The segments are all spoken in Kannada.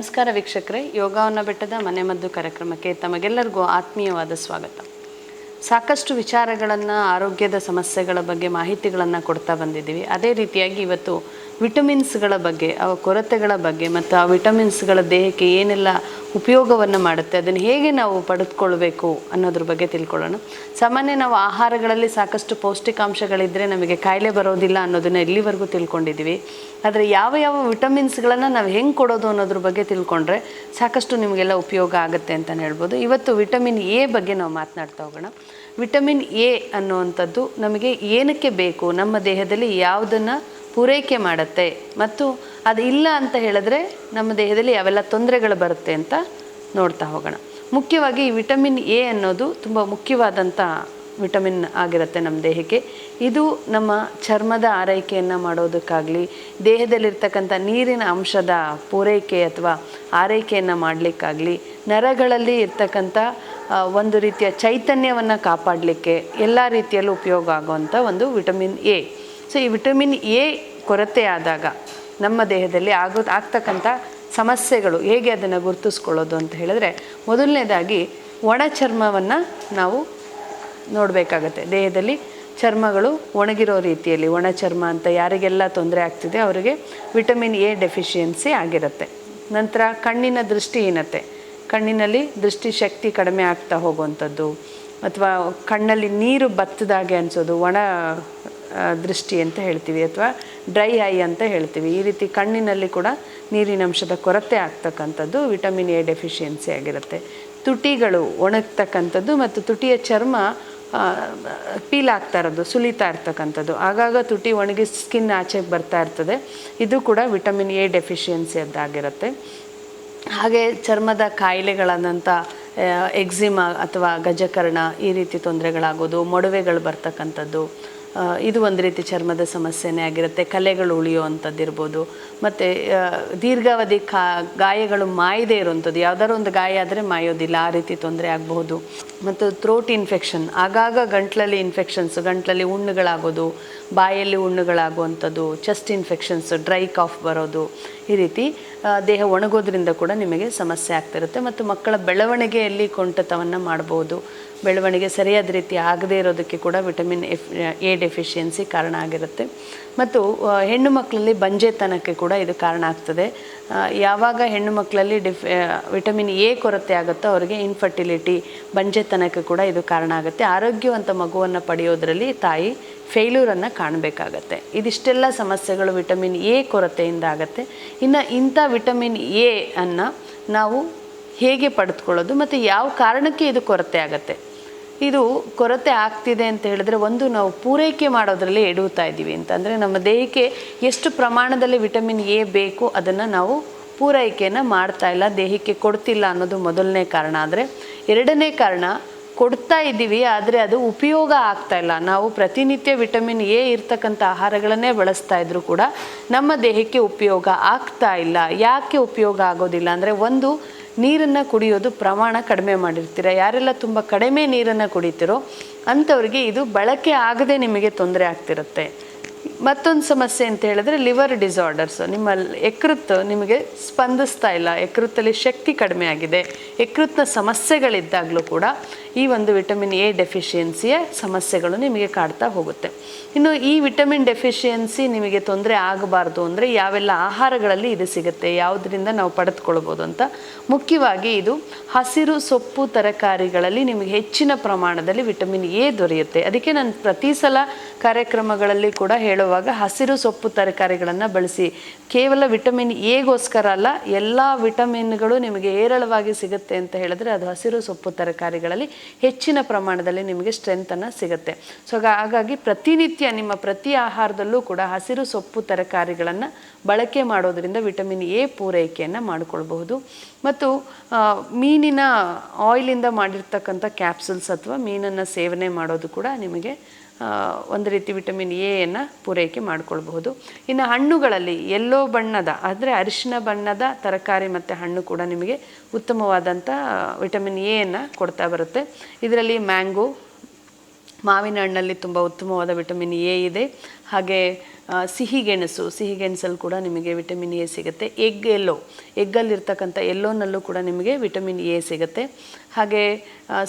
ನಮಸ್ಕಾರ ವೀಕ್ಷಕರೇ. ಯೋಗವನ್ನ ಬೆಟ್ಟದ ಮನೆ ಮದ್ದು ಕಾರ್ಯಕ್ರಮಕ್ಕೆ ತಮಗೆಲ್ಲರಿಗೂ ಆತ್ಮೀಯವಾದ ಸ್ವಾಗತ. ಸಾಕಷ್ಟು ವಿಚಾರಗಳನ್ನು, ಆರೋಗ್ಯದ ಸಮಸ್ಯೆಗಳ ಬಗ್ಗೆ ಮಾಹಿತಿಗಳನ್ನು ಕೊಡ್ತಾ ಬಂದಿದ್ದೀವಿ. ಅದೇ ರೀತಿಯಾಗಿ ಇವತ್ತು ವಿಟಮಿನ್ಸ್ಗಳ ಬಗ್ಗೆ, ಅವ ಕೊರತೆಗಳ ಬಗ್ಗೆ, ಮತ್ತು ಆ ವಿಟಮಿನ್ಸ್ಗಳ ದೇಹಕ್ಕೆ ಏನೆಲ್ಲ ಉಪಯೋಗವನ್ನು ಮಾಡುತ್ತೆ. ಅದನ್ನು ಹೇಗೆ ನಾವು ಪಡೆದುಕೊಳ್ಬೇಕು ಅನ್ನೋದ್ರ ಬಗ್ಗೆ ತಿಳ್ಕೊಳ್ಳೋಣ. ಸಾಮಾನ್ಯ ನಾವು ಆಹಾರಗಳಲ್ಲಿ ಸಾಕಷ್ಟು ಪೌಷ್ಟಿಕಾಂಶಗಳಿದ್ದರೆ ನಮಗೆ ಕಾಯಿಲೆ ಬರೋದಿಲ್ಲ ಅನ್ನೋದನ್ನು ಇಲ್ಲಿವರೆಗೂ ತಿಳ್ಕೊಂಡಿದ್ದೀವಿ. ಆದರೆ ಯಾವ ಯಾವ ವಿಟಮಿನ್ಸ್ಗಳನ್ನು ನಾವು ಹೆಂಗೆ ಕೊಡೋದು ಅನ್ನೋದ್ರ ಬಗ್ಗೆ ತಿಳ್ಕೊಂಡ್ರೆ ಸಾಕಷ್ಟು ನಿಮಗೆಲ್ಲ ಉಪಯೋಗ ಆಗುತ್ತೆ ಅಂತಲೇ ಹೇಳ್ಬೋದು. ಇವತ್ತು ವಿಟಮಿನ್ ಎ ಬಗ್ಗೆ ನಾವು ಮಾತನಾಡ್ತಾ ಹೋಗೋಣ. ವಿಟಮಿನ್ ಎ ಅನ್ನುವಂಥದ್ದು ನಮಗೆ ಏನಕ್ಕೆ ಬೇಕು? ನಮ್ಮ ದೇಹದಲ್ಲಿ ಯಾವುದನ್ನು ಪೂರೈಕೆ ಮಾಡುತ್ತೆ ಮತ್ತು ಅದು ಇಲ್ಲ ಅಂತ ಹೇಳಿದ್ರೆ ನಮ್ಮ ದೇಹದಲ್ಲಿ ಯಾವೆಲ್ಲ ತೊಂದರೆಗಳು ಬರುತ್ತೆ ಅಂತ ನೋಡ್ತಾ ಹೋಗೋಣ. ಮುಖ್ಯವಾಗಿ ಈ ವಿಟಮಿನ್ ಎ ಅನ್ನೋದು ತುಂಬ ಮುಖ್ಯವಾದಂಥ ವಿಟಮಿನ್ ಆಗಿರುತ್ತೆ ನಮ್ಮ ದೇಹಕ್ಕೆ. ಇದು ನಮ್ಮ ಚರ್ಮದ ಆರೈಕೆಯನ್ನು ಮಾಡೋದಕ್ಕಾಗಲಿ, ದೇಹದಲ್ಲಿರ್ತಕ್ಕಂಥ ನೀರಿನ ಅಂಶದ ಪೂರೈಕೆ ಅಥವಾ ಆರೈಕೆಯನ್ನು ಮಾಡಲಿಕ್ಕಾಗಲಿ, ನರಗಳಲ್ಲಿ ಇರ್ತಕ್ಕಂಥ ಒಂದು ರೀತಿಯ ಚೈತನ್ಯವನ್ನು ಕಾಪಾಡಲಿಕ್ಕೆ ಎಲ್ಲ ರೀತಿಯಲ್ಲೂ ಉಪಯೋಗ ಆಗುವಂಥ ಒಂದು ವಿಟಮಿನ್ ಎ. ಸೊ ಈ ವಿಟಮಿನ್ ಎ ಕೊರತೆ ಆದಾಗ ನಮ್ಮ ದೇಹದಲ್ಲಿ ಆಗೋ ಆಗ್ತಕ್ಕಂಥ ಸಮಸ್ಯೆಗಳು ಹೇಗೆ ಅದನ್ನು ಗುರುತಿಸ್ಕೊಳ್ಳೋದು ಅಂತ ಹೇಳಿದ್ರೆ ಮೊದಲನೇದಾಗಿ ಒಣ ಚರ್ಮವನ್ನು ನಾವು ನೋಡಬೇಕಾಗತ್ತೆ. ದೇಹದಲ್ಲಿ ಚರ್ಮಗಳು ಒಣಗಿರೋ ರೀತಿಯಲ್ಲಿ, ಒಣ ಚರ್ಮ ಅಂತ ಯಾರಿಗೆಲ್ಲ ತೊಂದರೆ ಆಗ್ತಿದೆ ಅವರಿಗೆ ವಿಟಮಿನ್ ಎ ಡೆಫಿಷಿಯನ್ಸಿ ಆಗಿರುತ್ತೆ. ನಂತರ ಕಣ್ಣಿನ ದೃಷ್ಟಿಹೀನತೆ, ಕಣ್ಣಿನಲ್ಲಿ ದೃಷ್ಟಿಶಕ್ತಿ ಕಡಿಮೆ ಆಗ್ತಾ ಹೋಗುವಂಥದ್ದು, ಅಥವಾ ಕಣ್ಣಲ್ಲಿ ನೀರು ಬತ್ತದಾಗೆ ಅನಿಸೋದು, ಒಣ ದೃಷ್ಟಿ ಅಂತ ಹೇಳ್ತೀವಿ, ಅಥವಾ ಡ್ರೈ ಐ ಅಂತ ಹೇಳ್ತೀವಿ. ಈ ರೀತಿ ಕಣ್ಣಿನಲ್ಲಿ ಕೂಡ ನೀರಿನಂಶದ ಕೊರತೆ ಆಗ್ತಕ್ಕಂಥದ್ದು ವಿಟಮಿನ್ ಎ ಡೆಫಿಷಿಯನ್ಸಿ ಆಗಿರುತ್ತೆ. ತುಟಿಗಳು ಒಣಗ್ತಕ್ಕಂಥದ್ದು ಮತ್ತು ತುಟಿಯ ಚರ್ಮ ಪೀಲ್ ಆಗ್ತಾ ಇರೋದು, ಸುಲಿತಾ ಇರ್ತಕ್ಕಂಥದ್ದು. ಆಗಾಗ ತುಟಿ ಒಣಗಿ ಸ್ಕಿನ್ ಆಚೆಗೆ ಬರ್ತಾ ಇರ್ತದೆ. ಇದು ಕೂಡ ವಿಟಮಿನ್ ಎ ಡೆಫಿಷಿಯನ್ಸಿ ಅದಾಗಿರುತ್ತೆ ಹಾಗೆ ಚರ್ಮದ ಕಾಯಿಲೆಗಳಾದಂಥ ಎಕ್ಸಿಮಾ ಅಥವಾ ಗಜಕರ್ಣ ಈ ರೀತಿ ತೊಂದರೆಗಳಾಗೋದು, ಮೊಡವೆಗಳು ಬರ್ತಕ್ಕಂಥದ್ದು ಇದು ಒಂದು ರೀತಿ ಚರ್ಮದ ಸಮಸ್ಯೆನೇ ಆಗಿರುತ್ತೆ. ಕಲೆಗಳು ಉಳಿಯುವಂಥದ್ದು ಇರ್ಬೋದು ಮತ್ತು ದೀರ್ಘಾವಧಿ ಕಾ, ಗಾಯಗಳು ಮಾಯದೇ ಇರುವಂಥದ್ದು. ಯಾವ್ದಾದ್ರು ಒಂದು ಗಾಯ ಆದರೆ ಮಾಯೋದಿಲ್ಲ. ಆ ರೀತಿ ತೊಂದರೆ ಆಗಬಹುದು. ಮತ್ತು ಥ್ರೋಟ್ ಇನ್ಫೆಕ್ಷನ್ ಆಗಾಗ ಗಂಟ್ಲಲ್ಲಿ ಇನ್ಫೆಕ್ಷನ್ಸ್ ಗಂಟ್ಲಲ್ಲಿ ಹುಣ್ಣುಗಳಾಗೋದು ಬಾಯಲ್ಲಿ ಹುಣ್ಣುಗಳಾಗುವಂಥದ್ದು ಚೆಸ್ಟ್ ಇನ್ಫೆಕ್ಷನ್ಸ್ ಡ್ರೈ ಕಾಫ್ ಬರೋದು, ಈ ರೀತಿ ದೇಹ ಒಣಗೋದ್ರಿಂದ ಕೂಡ ನಿಮಗೆ ಸಮಸ್ಯೆ ಆಗ್ತಿರುತ್ತೆ ಮತ್ತು ಮಕ್ಕಳ ಬೆಳವಣಿಗೆಯಲ್ಲಿ ಕೊಂಟತವನ್ನು ಮಾಡ್ಬೋದು. ಬೆಳವಣಿಗೆ ಸರಿಯಾದ ರೀತಿ ಆಗದೇ ಇರೋದಕ್ಕೆ ಕೂಡ ವಿಟಮಿನ್ ಎಫ್ ಎ ಡೆಫಿಷಿಯನ್ಸಿ ಕಾರಣ ಆಗಿರುತ್ತೆ. ಮತ್ತು ಹೆಣ್ಣು ಮಕ್ಕಳಲ್ಲಿ ಬಂಜೆತನಕ್ಕೆ ಕೂಡ ಇದು ಕಾರಣ ಆಗ್ತದೆ. ಯಾವಾಗ ಹೆಣ್ಣು ಮಕ್ಕಳಲ್ಲಿ ಡಿಫ್ ವಿಟಮಿನ್ ಎ ಕೊರತೆ ಆಗುತ್ತೋ ಅವರಿಗೆ ಇನ್ಫರ್ಟಿಲಿಟಿ, ಬಂಜೆತನಕ್ಕೆ ಕೂಡ ಇದು ಕಾರಣ ಆಗುತ್ತೆ. ಆರೋಗ್ಯವಂತ ಮಗುವನ್ನು ಪಡೆಯೋದರಲ್ಲಿ ತಾಯಿ ಫೇಲ್ಯೂರನ್ನು ಕಾಣಬೇಕಾಗತ್ತೆ. ಇದಿಷ್ಟೆಲ್ಲ ಸಮಸ್ಯೆಗಳು ವಿಟಮಿನ್ ಎ ಕೊರತೆಯಿಂದ ಆಗುತ್ತೆ. ಇನ್ನು ಇಂಥ ವಿಟಮಿನ್ ಎ ಅನ್ನು ನಾವು ಹೇಗೆ ಪಡೆದುಕೊಳ್ಳೋದು, ಮತ್ತು ಯಾವ ಕಾರಣಕ್ಕೆ ಇದು ಕೊರತೆ ಆಗುತ್ತೆ? ಇದು ಕೊರತೆ ಆಗ್ತಿದೆ ಅಂತ ಹೇಳಿದ್ರೆ ಒಂದು ನಾವು ಪೂರೈಕೆ ಮಾಡೋದ್ರಲ್ಲಿ ಎಡುತ್ತಾ ಇದ್ದೀವಿ ಅಂತ ಅಂದರೆ ನಮ್ಮ ದೇಹಕ್ಕೆ ಎಷ್ಟು ಪ್ರಮಾಣದಲ್ಲಿ ವಿಟಮಿನ್ ಎ ಬೇಕು ಅದನ್ನು ನಾವು ಪೂರೈಕೆಯನ್ನು ಮಾಡ್ತಾ ಇಲ್ಲ, ದೇಹಕ್ಕೆ ಕೊಡ್ತಿಲ್ಲ ಅನ್ನೋದು ಮೊದಲನೇ ಕಾರಣ. ಆದರೆ ಎರಡನೇ ಕಾರಣ, ಕೊಡ್ತಾ ಇದ್ದೀವಿ, ಆದರೆ ಅದು ಉಪಯೋಗ ಆಗ್ತಾ ಇಲ್ಲ. ನಾವು ಪ್ರತಿನಿತ್ಯ ವಿಟಮಿನ್ ಎ ಇರ್ತಕ್ಕಂಥ ಆಹಾರಗಳನ್ನೇ ಬಳಸ್ತಾ ಇದ್ರೂ ಕೂಡ ನಮ್ಮ ದೇಹಕ್ಕೆ ಉಪಯೋಗ ಆಗ್ತಾ ಇಲ್ಲ. ಯಾಕೆ ಉಪಯೋಗ ಆಗೋದಿಲ್ಲ ಅಂದರೆ ಒಂದು ನೀರನ್ನು ಕುಡಿಯೋದು ಪ್ರಮಾಣ ಕಡಿಮೆ ಮಾಡಿರ್ತೀರ? ಯಾರೆಲ್ಲ ತುಂಬ ಕಡಿಮೆ ನೀರನ್ನು ಕುಡಿತೀರೋ ಅಂಥವ್ರಿಗೆ ಇದು ಬಳಕೆ ಆಗದೆ ನಿಮಗೆ ತೊಂದರೆ ಆಗ್ತಿರುತ್ತೆ. ಮತ್ತೊಂದು ಸಮಸ್ಯೆ ಅಂತ ಹೇಳಿದ್ರೆ ಲಿವರ್ ಡಿಸಾರ್ಡರ್ಸ್. ನಿಮ್ಮ ಯಕೃತ್ತು ನಿಮಗೆ ಸ್ಪಂದಿಸ್ತಾ ಇಲ್ಲ. ಯಕೃತ್ತಲ್ಲಿ ಶಕ್ತಿ ಕಡಿಮೆ ಆಗಿದೆ. ಯಕೃತ್ನ ಸಮಸ್ಯೆಗಳಿದ್ದಾಗಲೂ ಕೂಡ ಈ ಒಂದು ವಿಟಮಿನ್ ಎ ಡೆಫಿಷಿಯನ್ಸಿಯ ಸಮಸ್ಯೆಗಳು ನಿಮಗೆ ಕಾಡ್ತಾ ಹೋಗುತ್ತೆ. ಇನ್ನು ಈ ವಿಟಮಿನ್ ಡೆಫಿಷಿಯನ್ಸಿ ನಿಮಗೆ ತೊಂದರೆ ಆಗಬಾರ್ದು ಅಂದರೆ ಯಾವೆಲ್ಲ ಆಹಾರಗಳಲ್ಲಿ ಇದು ಸಿಗುತ್ತೆ, ಯಾವುದರಿಂದ ನಾವು ಪಡೆದುಕೊಳ್ಬೋದು ಅಂತ ಮುಖ್ಯವಾಗಿ ಇದು ಹಸಿರು ಸೊಪ್ಪು ತರಕಾರಿಗಳಲ್ಲಿ ನಿಮಗೆ ಹೆಚ್ಚಿನ ಪ್ರಮಾಣದಲ್ಲಿ ವಿಟಮಿನ್ ಎ ದೊರೆಯುತ್ತೆ. ಅದಕ್ಕೆ ನಾನು ಪ್ರತಿ ಸಲ ಕಾರ್ಯಕ್ರಮಗಳಲ್ಲಿ ಕೂಡ ಹೇಳುವಾಗ ಹಸಿರು ಸೊಪ್ಪು ತರಕಾರಿಗಳನ್ನು ಬಳಸಿ. ಕೇವಲ ವಿಟಮಿನ್ ಎಗೋಸ್ಕರ ಅಲ್ಲ, ಎಲ್ಲ ವಿಟಮಿನ್ಗಳು ನಿಮಗೆ ಹೇರಳವಾಗಿ ಸಿಗುತ್ತೆ ಅಂತ ಹೇಳಿದ್ರೆ ಅದು ಹಸಿರು ಸೊಪ್ಪು ತರಕಾರಿಗಳಲ್ಲಿ ಹೆಚ್ಚಿನ ಪ್ರಮಾಣದಲ್ಲಿ ನಿಮಗೆ ಸ್ಟ್ರೆಂತನ್ನು ಸಿಗುತ್ತೆ. ಸೊ ಹಾಗಾಗಿ ಪ್ರತಿನಿತ್ಯ ನಿಮ್ಮ ಪ್ರತಿ ಆಹಾರದಲ್ಲೂ ಕೂಡ ಹಸಿರು ಸೊಪ್ಪು ತರಕಾರಿಗಳನ್ನು ಬಳಕೆ ಮಾಡೋದರಿಂದ ವಿಟಮಿನ್ ಎ ಪೂರೈಕೆಯನ್ನು ಮಾಡಿಕೊಳ್ಬಹುದು. ಮತ್ತು ಮೀನಿನ ಆಯಿಲಿಂದ ಮಾಡಿರ್ತಕ್ಕಂಥ ಕ್ಯಾಪ್ಸುಲ್ಸ್ ಅಥವಾ ಮೀನನ್ನು ಸೇವನೆ ಮಾಡೋದು ಕೂಡ ನಿಮಗೆ ಒಂದು ರೀತಿ ವಿಟಮಿನ್ ಎಯನ್ನು ಪೂರೈಕೆ ಮಾಡಿಕೊಳ್ಬಹುದು. ಇನ್ನು ಹಣ್ಣುಗಳಲ್ಲಿ ಎಲ್ಲೋ ಬಣ್ಣದ ಅಂದರೆ ಅರಿಶಿನ ಬಣ್ಣದ ತರಕಾರಿ ಮತ್ತು ಹಣ್ಣು ಕೂಡ ನಿಮಗೆ ಉತ್ತಮವಾದಂಥ ವಿಟಮಿನ್ ಎಯನ್ನು ಕೊಡ್ತಾ ಬರುತ್ತೆ. ಇದರಲ್ಲಿ ಮ್ಯಾಂಗೋ ಮಾವಿನ ಹಣ್ಣಲ್ಲಿ ತುಂಬ ಉತ್ತಮವಾದ ವಿಟಮಿನ್ ಎ ಇದೆ. ಹಾಗೆ ಆ, ಸಿಹಿಗೆಣಸು ಸಿಹಿಗೆಣಸಲ್ಲಿ ಕೂಡ ನಿಮಗೆ ವಿಟಮಿನ್ ಎ ಸಿಗುತ್ತೆ. ಎಗ್ ಎಲ್ಲೋ ಎಗ್ಗಲ್ಲಿರ್ತಕ್ಕಂಥ ಎಲ್ಲೋನಲ್ಲೂ ಕೂಡ ನಿಮಗೆ ವಿಟಮಿನ್ ಎ ಸಿಗುತ್ತೆ. ಹಾಗೆ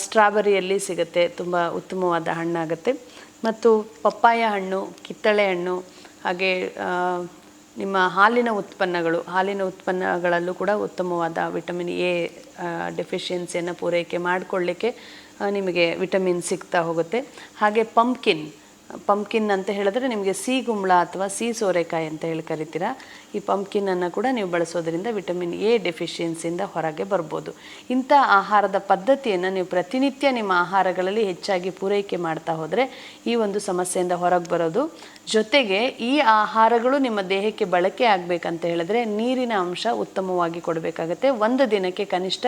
ಸ್ಟ್ರಾಬೆರಿಯಲ್ಲಿ ಸಿಗುತ್ತೆ ತುಂಬ ಉತ್ತಮವಾದ ಹಣ್ಣಾಗುತ್ತೆ. ಮತ್ತು ಪಪ್ಪಾಯ ಹಣ್ಣು, ಕಿತ್ತಳೆ ಹಣ್ಣು, ಹಾಗೆ ನಿಮ್ಮ ಹಾಲಿನ ಉತ್ಪನ್ನಗಳು, ಹಾಲಿನ ಉತ್ಪನ್ನಗಳಲ್ಲೂ ಕೂಡ ಉತ್ತಮವಾದ ವಿಟಮಿನ್ ಎ ಡೆಫಿಷಿಯನ್ಸಿಯನ್ನು ಪೂರೈಕೆ ಮಾಡಿಕೊಳ್ಳಿಕ್ಕೆ ನಿಮಗೆ ವಿಟಮಿನ್ ಸಿಗ್ತಾ ಹೋಗುತ್ತೆ. ಹಾಗೆ ಪಂಪ್ಕಿನ್ ಪಂಪ್ಕಿನ್ ಅಂತ ಹೇಳಿದ್ರೆ ನಿಮಗೆ ಸಿ ಗುಂಬಳ ಅಥವಾ ಸಿ ಸೋರೆಕಾಯಿ ಅಂತ ಹೇಳಿ ಕರಿತೀರಾ. ಈ ಪಂಪ್ಕಿನ್ನನ್ನು ಕೂಡ ನೀವು ಬಳಸೋದ್ರಿಂದ ವಿಟಮಿನ್ ಎ ಡೆಫಿಷಿಯನ್ಸಿಯಿಂದ ಹೊರಗೆ ಬರ್ಬೋದು. ಇಂಥ ಆಹಾರದ ಪದ್ಧತಿಯನ್ನು ನೀವು ಪ್ರತಿನಿತ್ಯ ನಿಮ್ಮ ಆಹಾರಗಳಲ್ಲಿ ಹೆಚ್ಚಾಗಿ ಪೂರೈಕೆ ಮಾಡ್ತಾ ಹೋದರೆ ಈ ಒಂದು ಸಮಸ್ಯೆಯಿಂದ ಹೊರಗೆ ಬರೋದು. ಜೊತೆಗೆ ಈ ಆಹಾರಗಳು ನಿಮ್ಮ ದೇಹಕ್ಕೆ ಬಳಕೆ ಆಗಬೇಕಂತ ಹೇಳಿದ್ರೆ ನೀರಿನ ಅಂಶ ಉತ್ತಮವಾಗಿ ಕೊಡಬೇಕಾಗತ್ತೆ. ಒಂದು ದಿನಕ್ಕೆ ಕನಿಷ್ಠ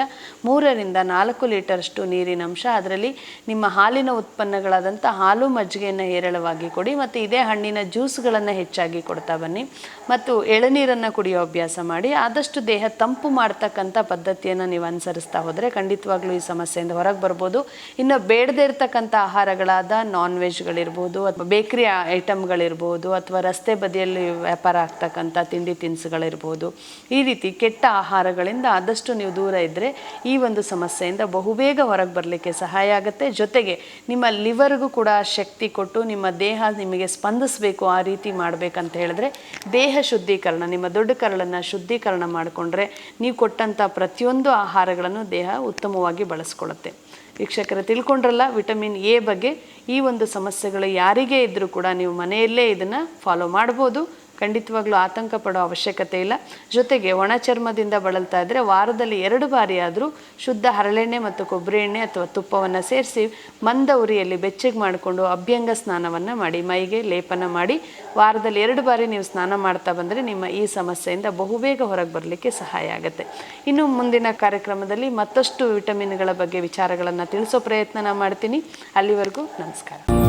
ಮೂರರಿಂದ ನಾಲ್ಕು ಲೀಟರ್ಷ್ಟು ನೀರಿನ ಅಂಶ. ಅದರಲ್ಲಿ ನಿಮ್ಮ ಹಾಲಿನ ಉತ್ಪನ್ನಗಳಾದಂಥ ಹಾಲು, ಮಜ್ಜಿಗೆಯನ್ನು ಹೇರಳವಾಗಿ ಕೊಡಿ ಮತ್ತು ಇದೇ ಹಣ್ಣಿನ ಜ್ಯೂಸ್ಗಳನ್ನು ಹೆಚ್ಚಾಗಿ ಕೊಡ್ತಾ ಬನ್ನಿ. ಮತ್ತು ಎಳನೀರನ್ನು ಕುಡಿಯೋ ಅಭ್ಯಾಸ ಮಾಡಿ, ಆದಷ್ಟು ದೇಹ ತಂಪು ಮಾಡ್ತಕ್ಕಂಥ ಪದ್ಧತಿಯನ್ನು ನೀವು ಅನುಸರಿಸ್ತಾ ಹೋದರೆ ಖಂಡಿತವಾಗ್ಲೂ ಈ ಸಮಸ್ಯೆಯಿಂದ ಹೊರಗೆ ಬರ್ಬೋದು. ಇನ್ನು ಬೇಡದೇ ಇರತಕ್ಕಂಥ ಆಹಾರಗಳಾದ ನಾನ್ ವೆಜ್ಗಳಿರ್ಬೋದು ಅಥವಾ ಬೇಕ್ರಿ ಐಟಮ್ಗಳಿರ್ಬೋದು ಅಥವಾ ರಸ್ತೆ ಬದಿಯಲ್ಲಿ ವ್ಯಾಪಾರ ಆಗ್ತಕ್ಕಂಥ ತಿಂಡಿ ತಿನಿಸುಗಳಿರ್ಬೋದು. ಈ ರೀತಿ ಕೆಟ್ಟ ಆಹಾರಗಳಿಂದ ಆದಷ್ಟು ನೀವು ದೂರ ಇದ್ದರೆ ಈ ಒಂದು ಸಮಸ್ಯೆಯಿಂದ ಬಹುಬೇಗ ಹೊರಗೆ ಬರಲಿಕ್ಕೆ ಸಹಾಯ ಆಗುತ್ತೆ. ಜೊತೆಗೆ ನಿಮ್ಮ ಲಿವರ್ಗೂ ಕೂಡ ಶಕ್ತಿ ಕೊಟ್ಟು ನಿಮ್ಮ ದೇಹ ನಿಮಗೆ ಸ್ಪಂದಿಸಬೇಕು, ಆ ರೀತಿ ಮಾಡಬೇಕಂತ ಹೇಳಿದ್ರೆ ದೇಹ ಶುದ್ಧೀಕರಣ, ನಿಮ್ಮ ದೊಡ್ಡ ಕರಳನ್ನು ಶುದ್ಧೀಕರಣ ಮಾಡಿಕೊಂಡ್ರೆ ನೀವು ಕೊಟ್ಟಂಥ ಪ್ರತಿಯೊಂದು ಆಹಾರಗಳನ್ನು ದೇಹ ಉತ್ತಮವಾಗಿ ಬಳಸ್ಕೊಳ್ಳುತ್ತೆ. ವೀಕ್ಷಕರು, ತಿಳ್ಕೊಂಡ್ರಲ್ಲ, ವಿಟಮಿನ್ ಎ ಬಗ್ಗೆ ಈ ಒಂದು ಸಮಸ್ಯೆಗಳು ಯಾರಿಗೇ ಇದ್ದರೂ ಕೂಡ ನೀವು ಮನೆಯಲ್ಲೇ ಇದನ್ನು ಫಾಲೋ ಮಾಡ್ಬೋದು. ಖಂಡಿತವಾಗ್ಲೂ ಆತಂಕ ಪಡೋ ಅವಶ್ಯಕತೆ ಇಲ್ಲ. ಜೊತೆಗೆ ಒಣ ಚರ್ಮದಿಂದ ಬಳಲ್ತಾ ಇದ್ದರೆ ವಾರದಲ್ಲಿ ಎರಡು ಬಾರಿ ಆದರೂ ಶುದ್ಧ ಹರಳೆಣ್ಣೆ ಮತ್ತು ಕೊಬ್ಬರಿ ಎಣ್ಣೆ ಅಥವಾ ತುಪ್ಪವನ್ನು ಸೇರಿಸಿ ಮಂದ ಉರಿಯಲ್ಲಿ ಬೆಚ್ಚಗೆ ಮಾಡಿಕೊಂಡು ಅಭ್ಯಂಗ ಸ್ನಾನವನ್ನು ಮಾಡಿ, ಮೈಗೆ ಲೇಪನ ಮಾಡಿ, ವಾರದಲ್ಲಿ ಎರಡು ಬಾರಿ ನೀವು ಸ್ನಾನ ಮಾಡ್ತಾ ಬಂದರೆ ನಿಮ್ಮ ಈ ಸಮಸ್ಯೆಯಿಂದ ಬಹುಬೇಗ ಹೊರಗೆ ಬರಲಿಕ್ಕೆ ಸಹಾಯ ಆಗುತ್ತೆ. ಇನ್ನು ಮುಂದಿನ ಕಾರ್ಯಕ್ರಮದಲ್ಲಿ ಮತ್ತಷ್ಟು ವಿಟಮಿನ್ಗಳ ಬಗ್ಗೆ ವಿಚಾರಗಳನ್ನು ತಿಳಿಸೋ ಪ್ರಯತ್ನ ಮಾಡ್ತೀನಿ. ಅಲ್ಲಿವರೆಗೂ ನಮಸ್ಕಾರ.